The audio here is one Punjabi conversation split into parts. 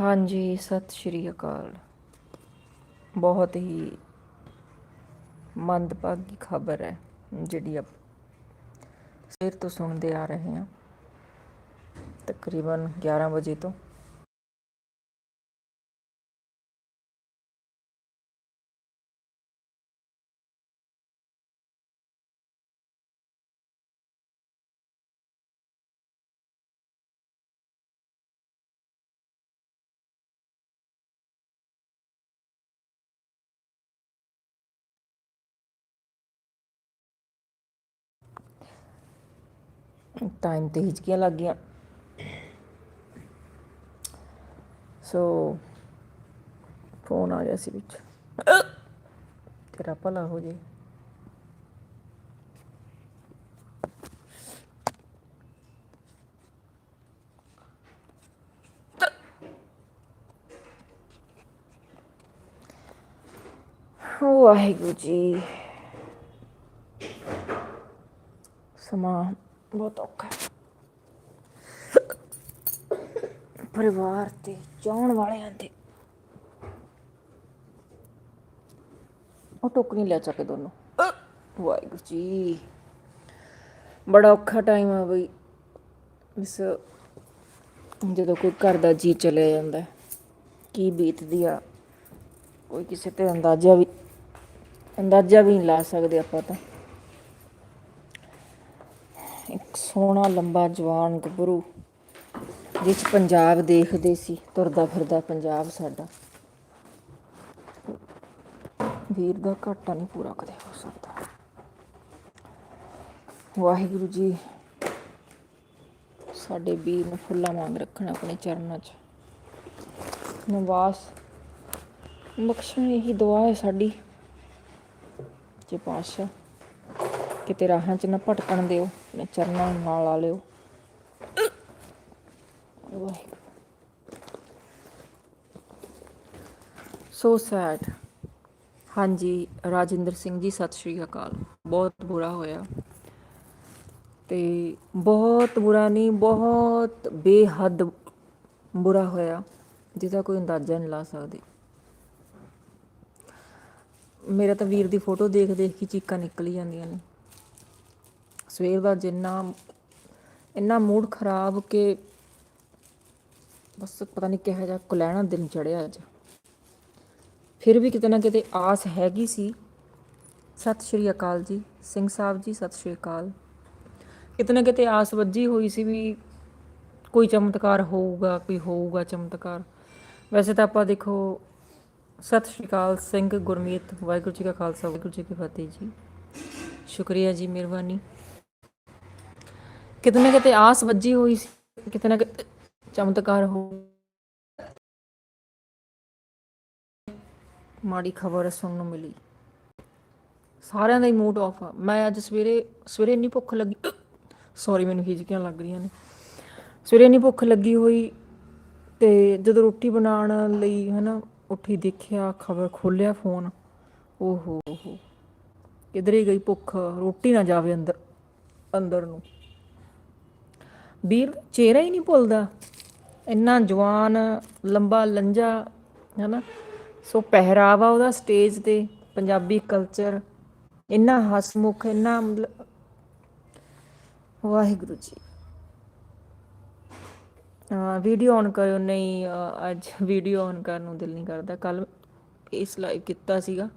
ਹਾਂਜੀ, ਸਤਿ ਸ਼੍ਰੀ ਅਕਾਲ। ਬਹੁਤ ਹੀ ਮੰਦਭਾਗੀ ਖਬਰ ਹੈ, ਜਿਹੜੀ ਆਪ ਸਵੇਰ ਤੋਂ ਸੁਣਦੇ ਆ ਰਹੇ ਹਾਂ। ਤਕਰੀਬਨ 11 ਵਜੇ ਤੋਂ ਟਾਈਮ ਤੇ ਹਿਚਕੀਆਂ ਲੱਗ ਗਈਆਂ। ਸੋ ਫੋਨ ਆ ਗਿਆ ਸੀ ਵਿੱਚ। ਤੇਰਾ ਭਲਾ ਹੋ ਜੇ। ਵਾਹਿਗੁਰੂ ਜੀ। ਸਮਾਂ ਬਹੁਤ ਔਖਾ ਪਰਿਵਾਰ ਤੇ ਚਾਹਣ ਵਾਲਿਆਂ ਦੇ ਉਹ ਟੋਕਰੀ ਲੈ ਚੱਕੇ ਦੋਨੋਂ। ਵਾਹਿਗੁਰੂ ਜੀ। ਬੜਾ ਔਖਾ ਟਾਈਮ ਆ ਬਈ। ਇਸ ਜਦੋਂ ਕੋਈ ਘਰ ਦਾ ਜੀ ਚਲੇ ਜਾਂਦਾ ਕੀ ਬੀਤਦੀ ਆ, ਕੋਈ ਕਿਸੇ ਤੇ ਅੰਦਾਜ਼ਾ ਵੀ ਅੰਦਾਜ਼ਾ ਵੀ ਨਹੀਂ ਲਾ ਸਕਦੇ ਆਪਾਂ ਤਾਂ। ਸੋਹਣਾ ਲੰਬਾ ਜਵਾਨ ਗੱਭਰੂ ਜਿਸ ਪੰਜਾਬ ਦੇਖਦੇ ਸੀ, ਤੁਰਦਾ ਫਿਰਦਾ ਪੰਜਾਬ ਸਾਡਾ। ਵੀਰ ਦਾ ਘਾਟਾ ਨਹੀਂ ਪੂਰਾ ਕਦੇ ਹੋ ਸਕਦਾ। ਵਾਹਿਗੁਰੂ ਜੀ, ਸਾਡੇ ਵੀਰ ਨੂੰ ਫੁੱਲਾਂ ਵਾਂਗ ਰੱਖਣ ਆਪਣੇ ਚਰਨਾਂ 'ਚ। ਨਿਵਾਸ, ਬਖਸ਼ਣ ਇਹੀ ਦੁਆ ਹੈ ਸਾਡੀ। ਜੇ ਪਾਸ਼ਾ ਕਿਤੇ ਰਾਹਾਂ 'ਚ ਨਾ ਭਟਕਣ ਦਿਓ ਆਪਣੇ ਚਰਨਾਂ ਨੂੰ ਨਾਲ ਲਾ ਲਿਓ ਸੋ ਸੈਡ ਹਾਂਜੀ, ਰਾਜਿੰਦਰ ਸਿੰਘ ਜੀ, ਸਤਿ ਸ਼੍ਰੀ ਅਕਾਲ। ਬਹੁਤ ਬੁਰਾ ਹੋਇਆ। ਤੇ ਬਹੁਤ ਬੁਰਾ ਨਹੀਂ ਬਹੁਤ ਬੇਹੱਦ ਬੁਰਾ ਹੋਇਆ, ਜਿਹਦਾ ਕੋਈ ਅੰਦਾਜ਼ਾ ਨਹੀਂ ਲਾ ਸਕਦੇ। ਮੇਰਾ ਤਾਂ ਵੀਰ ਦੀ ਫੋਟੋ ਦੇਖ ਦੇਖ ਕੇ ਚੀਕਾਂ ਨਿਕਲ ਜਾਂਦੀਆਂ ਨੇ। ਸਵੇਰ ਦਾ ਜਿੰਨਾ, ਇੰਨਾ ਮੂਡ ਖਰਾਬ ਕਿ ਬਸ ਪਤਾ ਨਹੀਂ ਕਿਹਾ ਜਿਹਾ ਕੁਲੈਣਾ ਦਿਨ ਚੜਿਆ ਅੱਜ। ਫਿਰ ਵੀ ਕਿਤੇ ਨਾ ਕਿਤੇ ਆਸ ਹੈਗੀ ਸੀ। ਸਤਿ ਸ਼੍ਰੀ ਅਕਾਲ ਜੀ, ਸਿੰਘ ਸਾਹਿਬ ਜੀ, ਸਤਿ ਸ਼੍ਰੀ ਅਕਾਲ। ਕਿਤੇ ਨਾ ਕਿਤੇ ਆਸ ਵੱਜੀ ਹੋਈ ਸੀ ਵੀ ਕੋਈ ਚਮਤਕਾਰ ਹੋਊਗਾ, ਕੋਈ ਹੋਊਗਾ ਚਮਤਕਾਰ। ਵੈਸੇ ਤਾਂ ਆਪਾਂ ਦੇਖੋ, ਸਤਿ ਸ਼੍ਰੀ ਅਕਾਲ ਸਿੰਘ ਗੁਰਮੀਤ, ਵਾਹਿਗੁਰੂ ਜੀ ਕਾ ਖਾਲਸਾ, ਵਾਹਿਗੁਰੂ ਜੀ ਕੀ ਫਤਿਹ ਜੀ। ਸ਼ੁਕਰੀਆ ਜੀ, ਮਿਹਰਬਾਨੀ। ਕਿਤੇ ਨਾ ਕਿਤੇ ਆਸ ਵੱਜੀ ਹੋਈ ਸੀ, ਕਿਤੇ ਨਾ ਕਿਤੇ ਚਮਤਕਾਰ ਹੋ ਮਾੜੀ ਖਬਰ ਸੁਣਨ ਨੂੰ ਮਿਲੀ। ਸਾਰਿਆਂ ਦਾ ਹੀ ਮੂਡ ਆਫ ਆ। ਮੈਂ ਅੱਜ ਸਵੇਰੇ ਸਵੇਰੇ ਇੰਨੀ ਭੁੱਖ ਲੱਗੀ ਸੌਰੀ ਮੈਨੂੰ ਹਿਜਕੀਆਂ ਲੱਗ ਰਹੀਆਂ ਨੇ। ਸਵੇਰੇ ਇੰਨੀ ਭੁੱਖ ਲੱਗੀ ਹੋਈ ਤੇ ਜਦੋਂ ਰੋਟੀ ਬਣਾਉਣ ਲਈ ਹਨਾ, ਉੱਠੀ ਦੇਖਿਆ, ਖਬਰ ਖੋਲਿਆ ਫੋਨ ਓਹੋ ਹੋ। ਕਿਧਰੇ ਗਈ ਭੁੱਖ, ਰੋਟੀ ਨਾ ਜਾਵੇ ਅੰਦਰ ਅੰਦਰ ਨੂੰ। ਵੀਰ, ਚਿਹਰਾ ਹੀ ਨਹੀਂ ਭੁੱਲਦਾ। ਇੰਨਾ ਜਵਾਨ, ਲੰਬਾ ਲੰਜਾ, ਹੈਨਾ? ਸੋ ਪਹਿਰਾਵਾ ਉਹਦਾ ਸਟੇਜ ਤੇ, ਪੰਜਾਬੀ ਕਲਚਰ ਇੰਨਾ ਹਸਮੁਖ, ਇੰਨਾ ਮਤਲਬ ਵਾਹਿਗੁਰੂ ਜੀ। ਵੀਡੀਓ ਔਨ ਕਰਿਓ। ਨਹੀਂ ਅੱਜ ਵੀਡੀਓ ਔਨ ਕਰਨ ਨੂੰ ਦਿਲ ਨਹੀਂ ਕਰਦਾ। ਕੱਲ ਇਸ ਲਾਈਵ ਕੀਤਾ ਸੀਗਾ।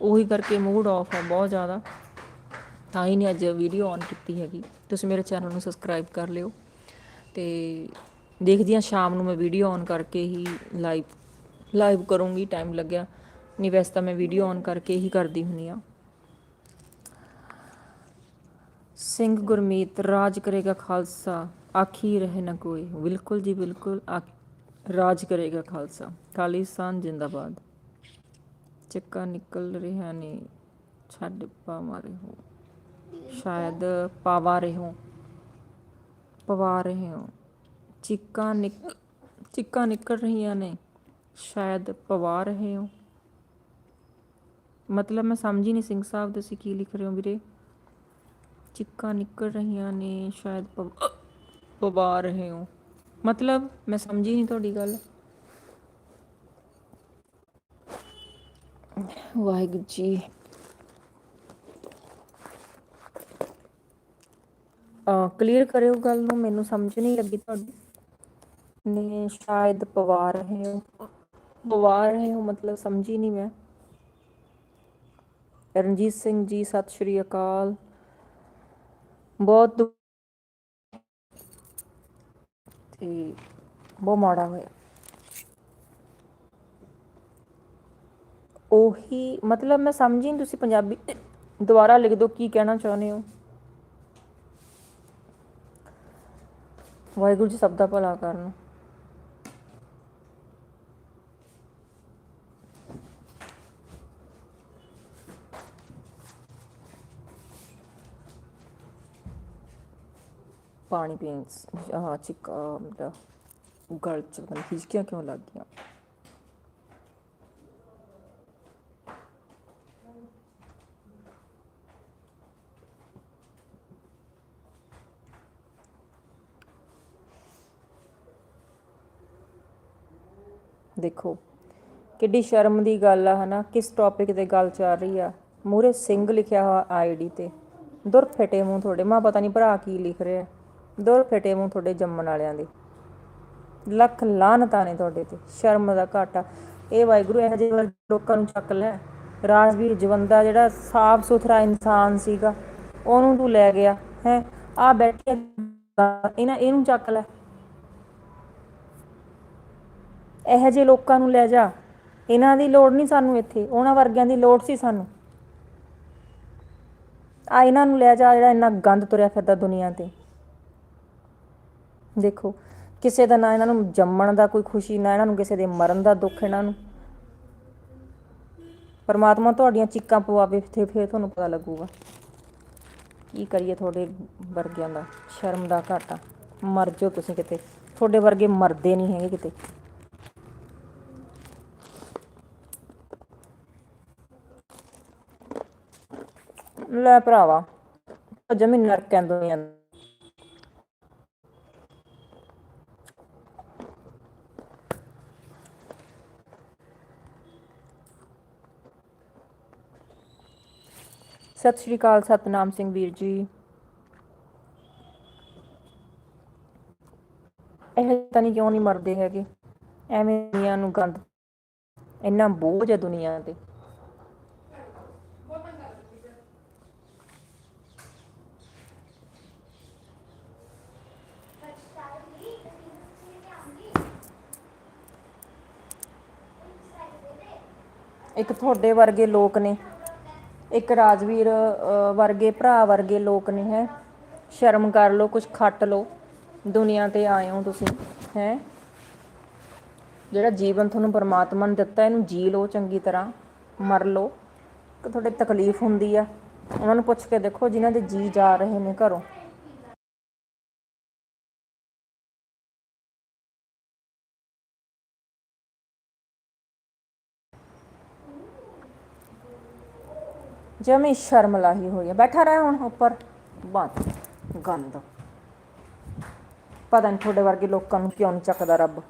ਉਹੀ ਕਰਕੇ ਮੂਡ ਆਫ ਹੈ ਬਹੁਤ ਜ਼ਿਆਦਾ। ਤਾਂ ਹੀ ਨਹੀਂ ਅੱਜ ਵੀਡੀਓ ਔਨ ਕੀਤੀ ਹੈਗੀ। ਤੁਸੀਂ ਮੇਰੇ ਚੈਨਲ ਨੂੰ ਸਬਸਕ੍ਰਾਈਬ ਕਰ ਲਿਓ ਤੇ ਦੇਖਦੀ ਹਾਂ ਸ਼ਾਮ ਨੂੰ ਮੈਂ ਵੀਡੀਓ ਔਨ ਕਰਕੇ ਹੀ ਲਾਈਵ ਲਾਈਵ ਕਰੂੰਗੀ ਟਾਈਮ ਲੱਗਿਆ। ਨਹੀਂ, ਵੈਸੇ ਤਾਂ ਮੈਂ ਵੀਡੀਓ ਔਨ ਕਰਕੇ ਹੀ ਕਰਦੀ ਹੁੰਨੀ ਆ ਸਿੰਘ ਗੁਰਮੀਤ, ਰਾਜ ਕਰੇਗਾ ਖਾਲਸਾ ਆਖੀ ਰਹੇ ਨਾ ਕੋਈ। ਬਿਲਕੁਲ ਜੀ ਬਿਲਕੁਲ, ਆਖ- ਰਾਜ ਕਰੇਗਾ ਖਾਲਸਾ। ਖਾਲਿਸਤਾਨ ਜਿੰਦਾਬਾਦ। ਚੱਕਾ ਨਿਕਲ ਰਿਹਾ ਨੇ, ਛੱਡ ਪਾ ਮਾਰੇ ਹੋ ਸ਼ਾਇਦ ਪਾਵਾ ਰਹੇ ਹੋ। ਪਵਾ ਰਹੇ ਹੋ। ਚਿੱਕਾਂ ਨਿਕ, ਚਿੱਕਾਂ ਨਿਕਲ ਰਹੀਆਂ ਨੇ। ਸ਼ਾਇਦ ਪਵਾ ਰਹੇ ਹੋ। ਮਤਲਬ ਮੈਂ ਸਮਝ ਹੀ ਨਹੀਂ ਸਿੰਘ ਸਾਹਿਬ, ਤੁਸੀਂ ਕੀ ਲਿਖ ਰਹੇ ਹੋ ਵੀਰੇ? ਚਿੱਕਾਂ ਨਿਕਲ ਰਹੀਆਂ ਨੇ, ਸ਼ਾਇਦ ਪਵਾ ਰਹੇ ਹੋ। ਮਤਲਬ ਮੈਂ ਸਮਝੀ ਨਹੀਂ ਤੁਹਾਡੀ ਗੱਲ। ਵਾਹਿਗੁਰੂ ਜੀ। ਕਲੀਅਰ ਕਰਿਓ ਗੱਲ ਨੂੰ, ਮੈਨੂੰ ਸਮਝ ਨਹੀਂ ਲੱਗੀ ਤੁਹਾਡੀ। ਨੇ ਸ਼ਾਇਦ ਪਵਾ ਰਹੇ ਹੋ। ਪਵਾ ਰਹੇ ਹੋ, ਮਤਲਬ ਸਮਝੀ ਨਹੀਂ ਮੈਂ। ਰਣਜੀਤ ਸਿੰਘ ਜੀ, ਸਤਿ ਸ਼੍ਰੀ ਅਕਾਲ। ਬਹੁਤ ਤੇ ਬਹੁਤ ਮਾੜਾ ਹੋਇਆ। ਉਹੀ, ਮਤਲਬ ਮੈਂ ਸਮਝੀ ਨਹੀਂ ਤੁਸੀਂ ਪੰਜਾਬੀ ਦੁਬਾਰਾ ਲਿਖ ਦਿਓ, ਕੀ ਕਹਿਣਾ ਚਾਹੁੰਦੇ ਹੋ? ਵਾਹਿਗੁਰੂ ਜੀ ਸਭ ਦਾ ਭਲਾ ਕਰਨ। ਪਾਣੀ ਪੀਣ ਆ ਚਿੱਕਾ ਮਤਲਬ ਗਲ ਚ ਪਤਾ ਨਹੀਂ ਖਿਚਕੀਆਂ ਕਿਉਂ ਲੱਗ ਗਈਆਂ ਦੇਖੋ, ਕਿੱਡੀ ਸ਼ਰਮ ਦੀ ਗੱਲ ਆ, ਹਨਾ? ਕਿਸ ਟੌਪਿਕ ਤੇ ਗੱਲ ਚੱਲ ਰਹੀ ਆ? ਮੂਰੇ ਸਿੰਘ ਲਿਖਿਆ ਹੋਇਆ ਆਈਡੀ ਤੇ। ਦੁਰ ਫਟੇ ਮੂੰਹ ਤੁਹਾਡੇ। ਮਾਂ ਪਤਾ ਨਹੀਂ ਭਰਾ ਕੀ ਲਿਖ ਰਿਹਾ। ਦੁਰ ਫਟੇ ਮੂੰਹ ਤੁਹਾਡੇ ਜੰਮਣ ਵਾਲਿਆਂ ਦੇ। ਲੱਖ ਲਾਹਨਤਾਂ ਨੇ ਤੁਹਾਡੇ ਤੇ। ਸ਼ਰਮ ਦਾ ਘਾਟਾ ਇਹ ਵਾਹਿਗੁਰੂ ਇਹੋ ਜਿਹੇ ਲੋਕਾਂ ਨੂੰ ਚੱਕ ਲੈ। ਰਾਜਵੀਰ ਜਵੰਦਾ ਜਿਹੜਾ ਸਾਫ਼ ਸੁਥਰਾ ਇਨਸਾਨ ਸੀਗਾ, ਉਹਨੂੰ ਤੂੰ ਲੈ ਗਿਆ, ਹੈ? ਆ ਬੈਠੇ ਇਹਨਾਂ, ਇਹਨੂੰ ਚੱਕ ਲੈ। ਇਹੋ ਜਿਹੇ ਲੋਕਾਂ ਨੂੰ ਲੈ ਜਾ। ਇਹਨਾਂ ਦੀ ਲੋੜ ਨਹੀਂ ਸਾਨੂੰ ਇੱਥੇ। ਉਹਨਾਂ ਵਰਗਿਆਂ ਦੀ ਲੋੜ ਸੀ ਸਾਨੂੰ। ਆ ਇਹਨਾਂ ਨੂੰ ਲੈ ਜਾ ਜਿਹੜਾ ਇੰਨਾ ਗੰਦ ਤੁਰਿਆ ਫਿਰਦਾ ਦੁਨੀਆ ਤੇ। ਦੇਖੋ, ਕਿਸੇ ਦਾ ਨਾ ਇਹਨਾਂ ਨੂੰ ਜੰਮਣ ਦਾ ਕੋਈ ਖੁਸ਼ੀ, ਨਾ ਇਹਨਾਂ ਨੂੰ ਕਿਸੇ ਦੇ ਮਰਨ ਦਾ ਦੁੱਖ ਇਹਨਾਂ ਨੂੰ। ਪਰਮਾਤਮਾ ਤੁਹਾਡੀਆਂ ਚੀਕਾਂ ਪਵਾਵੇ ਤੇ ਫਿਰ ਤੁਹਾਨੂੰ ਪਤਾ ਲੱਗੂਗਾ। ਕੀ ਕਰੀਏ ਤੁਹਾਡੇ ਵਰਗਿਆਂ ਦਾ? ਸ਼ਰਮ ਦਾ ਘਾਟਾ। ਮਰ ਜਾਓ ਤੁਸੀਂ ਕਿਤੇ। ਤੁਹਾਡੇ ਵਰਗੇ ਮਰਦੇ ਨਹੀਂ ਹੈਗੇ ਕਿਤੇ। ਲੈ ਭਰਾਵਾ ਜਮੀ ਨਰਕਾਂ ਦੁਨੀਆ ਸਤਿ ਸ਼੍ਰੀ ਅਕਾਲ, ਸਤਨਾਮ ਸਿੰਘ ਵੀਰ ਜੀ। ਇਹ ਤਾਂ ਨਹੀਂ ਕਿਉਂ ਨਹੀਂ ਮਰਦੇ ਹੈਗੇ? ਐਵੇਂ ਦੁਨੀਆ ਨੂੰ ਗੰਦ, ਇੰਨਾ ਬੋਝ ਹੈ ਦੁਨੀਆ ਤੇ। ਇੱਕ ਤੁਹਾਡੇ ਵਰਗੇ ਲੋਕ ਨੇ, ਇੱਕ ਰਾਜਵੀਰ ਵਰਗੇ ਭਰਾ ਵਰਗੇ ਲੋਕ ਨੇ, ਹੈ। ਸ਼ਰਮ ਕਰ ਲਓ ਕੁਝ ਖੱਟ ਲਓ, ਦੁਨੀਆ ਤੇ ਆਏ ਹੋ ਤੁਸੀਂ, ਹੈ। ਜਿਹੜਾ ਜੀਵਨ ਤੁਹਾਨੂੰ ਪਰਮਾਤਮਾ ਨੇ ਦਿੱਤਾ, ਇਹਨੂੰ ਜੀ ਲਓ ਚੰਗੀ ਤਰ੍ਹਾਂ, ਮਰ ਲਓ। ਕਿ ਤੁਹਾਡੇ ਤਕਲੀਫ ਹੁੰਦੀ ਆ, ਉਹਨਾਂ ਨੂੰ ਪੁੱਛ ਕੇ ਦੇਖੋ, ਜਿਨ੍ਹਾਂ ਦੇ ਜੀ ਜਾ ਰਹੇ ਨੇ ਘਰੋਂ। ਜਮੀ ਸ਼ਰਮ ਲਾਹੀ ਹੋਈ ਆ, ਬੈਠਾ ਰਹਿ ਹੁਣ ਉੱਪਰ। ਬੰਦ, ਗੰਦ। ਪਤਾ ਨਹੀਂ ਤੁਹਾਡੇ ਵਰਗੇ ਲੋਕਾਂ ਨੂੰ ਕਿਉਂ ਨਹੀਂ ਚੱਕਦਾ ਰੱਬ।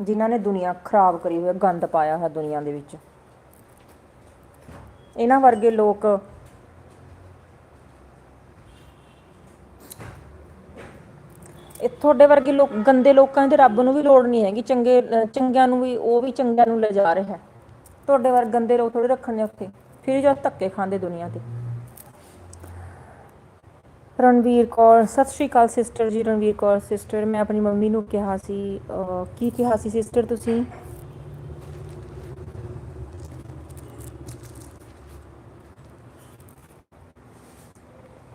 ਜਿਨ੍ਹਾਂ ਨੇ ਦੁਨੀਆ ਖਰਾਬ ਕਰੀ ਹੋਈ ਹੈ ਗੰਦ ਪਾਇਆ ਹੈ ਦੁਨੀਆ ਦੇ ਵਿੱਚ। ਇਹਨਾਂ ਵਰਗੇ ਲੋਕ ਇਹ ਤੁਹਾਡੇ ਵਰਗੇ ਲੋਕ, ਗੰਦੇ ਲੋਕਾਂ ਦੇ ਰੱਬ ਨੂੰ ਵੀ ਲੋੜ ਨਹੀਂ ਹੈਗੀ, ਚੰਗੇ ਚੰਗਿਆਂ ਨੂੰ ਵੀ, ਉਹ ਵੀ ਚੰਗਿਆਂ ਨੂੰ ਲੈ ਜਾ ਰਿਹਾ। ਹੈ ਤੁਹਾਡੇ ਵਰਗੇ ਗੰਦੇ ਲੋਕ ਥੋੜੇ ਰੱਖਣ ਉੱਥੇ। ਫਿਰ ਜਦ ਧੱਕੇ ਖਾਂਦੇ ਦੁਨੀਆ ਤੇ। ਰਣਵੀਰ ਕੌਰ ਸਤਿ ਸ਼੍ਰੀ ਅਕਾਲ ਸਿਸਟਰ ਜੀ ਰਣਵੀਰ ਕੌਰ ਸਿਸਟਰ ਮੈਂ ਆਪਣੀ ਮੰਮੀ ਨੂੰ ਕਿਹਾ ਸੀ ਅਹ, ਕੀ ਕਿਹਾ ਸੀ ਸਿਸਟਰ ਤੁਸੀਂ?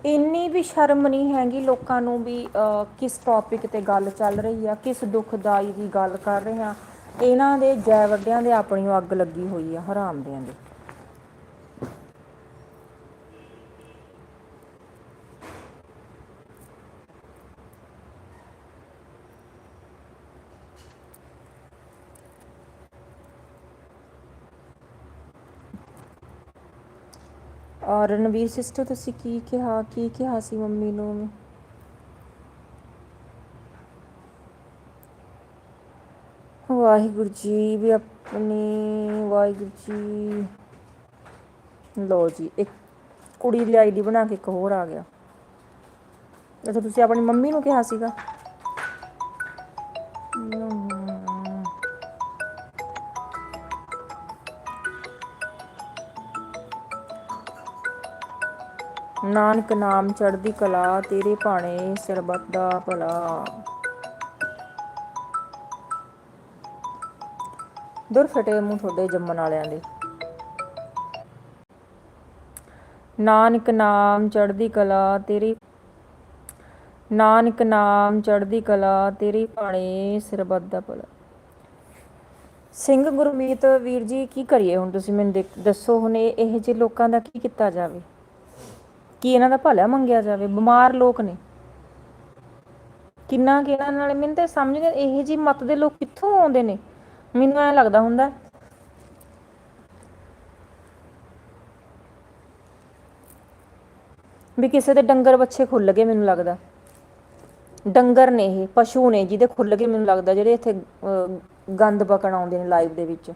ਇੰਨੀ ਵੀ ਸ਼ਰਮ ਨਹੀਂ ਹੈਗੀ ਲੋਕਾਂ ਨੂੰ ਵੀ ਅਹ, ਕਿਸ ਟੌਪਿਕ ਤੇ ਗੱਲ ਚੱਲ ਰਹੀ ਆ ਕਿਸ ਦੁਖਦਾਈ ਦੀ ਗੱਲ ਕਰ ਰਹੇ ਆ। ਇਹਨਾਂ ਦੇ ਜੈ ਵੱਡਿਆਂ ਦੇ ਆਪਣੀ ਅੱਗ ਲੱਗੀ ਹੋਈ ਆ ਹਰਾਮਦਿਆਂ ਦੇ। ਔਰ ਰਣਵੀਰ ਸਿਸਟਰ ਤੁਸੀਂ ਕੀ ਕਿਹਾ ਕੀ ਕਿਹਾ ਸੀ ਮੰਮੀ ਨੂੰ? ਵਾਹਿਗੁਰੂ ਜੀ ਵੀ ਆਪਣੀ, ਵਾਹਿਗੁਰੂ ਜੀ। ਲੋ ਜੀ, ਇੱਕ ਕੁੜੀ ਦੀ ਆਈਡੀ ਬਣਾ ਕੇ ਇੱਕ ਹੋਰ ਆ ਗਿਆ। ਅੱਛਾ, ਤੁਸੀਂ ਆਪਣੀ ਮੰਮੀ ਨੂੰ ਕਿਹਾ ਸੀਗਾ? ਨਾਨਕ ਨਾਮ ਚੜ੍ਹਦੀ ਕਲਾ, ਤੇਰੇ ਭਾਣੇ ਸਰਬਤ ਦਾ ਭਲਾ। ਦੁਰ ਫਟੇ ਮੂੰਹ ਤੁਹਾਡੇ ਜੰਮਣ ਵਾਲਿਆਂ ਦੇ। ਨਾਨਕ ਨਾਮ ਚੜ੍ਹਦੀ ਕਲਾ, ਤੇਰੀ ਨਾਨਕ ਨਾਮ ਚੜ੍ਹਦੀ ਕਲਾ, ਤੇਰੀ ਭਾਣੇ ਸਰਬੱਤ ਦਾ ਭਲਾ। ਸਿੰਘ ਗੁਰਮੀਤ, ਵੀਰ ਜੀ, ਕੀ ਕਰੀਏ ਹੁਣ ਤੁਸੀਂ ਮੈਨੂੰ ਦੱਸੋ ਹੁਣ ਇਹ ਜਿਹੇ ਲੋਕਾਂ ਦਾ ਕੀ ਕੀਤਾ ਜਾਵੇ? ਕਿ ਇਹਨਾਂ ਦਾ ਭਲਾ ਮੰਗਿਆ ਜਾਵੇ? ਬਿਮਾਰ ਲੋਕ ਨੇ। ਕਿੰਨਾ ਕਿ ਇਹਨਾਂ ਨਾਲ, ਮੈਨੂੰ ਤਾਂ ਸਮਝ ਨਹੀਂ, ਇਹੋ ਜਿਹੀ ਮਤ ਦੇ ਲੋਕ ਕਿੱਥੋਂ ਆਉਂਦੇ ਨੇ? ਮੈਨੂੰ ਐ ਲੱਗਦਾ ਹੁੰਦਾ। ਵੀ ਕਿਸੇ ਦੇ ਡੰਗਰ ਬੱਚੇ ਖੁੱਲ ਗਏ ਮੈਨੂੰ ਲੱਗਦਾ। ਡੰਗਰ ਨੇ ਇਹ, ਪਸ਼ੂ ਨੇ ਜਿਹਦੇ ਖੁੱਲ ਗਏ ਮੈਨੂੰ ਲੱਗਦਾ, ਜਿਹੜੇ ਇੱਥੇ ਗੰਦ ਬਕਣ ਆਉਂਦੇ ਨੇ ਲਾਈਵ ਦੇ ਵਿੱਚ।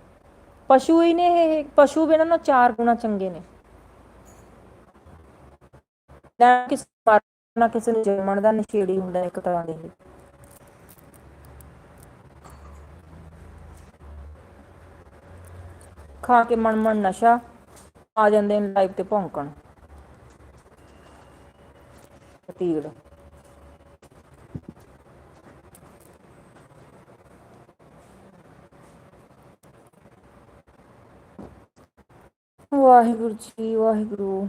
ਪਸ਼ੂ ਹੀ ਨੇ ਇਹ, ਪਸ਼ੂ ਵੀ ਇਹਨਾਂ ਨਾਲੋਂ ਚਾਰ ਗੁਣਾ ਚੰਗੇ ਨੇ। ਨਾ ਕਿਸੇ ਮਾਰਨਾ ਕਿਸੇ ਨੂੰ ਜੰਮਣ ਦਾ ਨਸ਼ੇੜੀ ਹੁੰਦਾ ਇੱਕ ਤਰ੍ਹਾਂ ਦੇ। ਖਾ ਕੇ ਮਨ ਮਨ ਨਸ਼ਾ ਆ ਜਾਂਦੇ ਨੇ ਲਾਈਵ ਤੇ ਭੌਂਕਣ। ਤੀੜ ਵਾਹਿਗੁਰੂ ਜੀ, ਵਾਹਿਗੁਰੂ।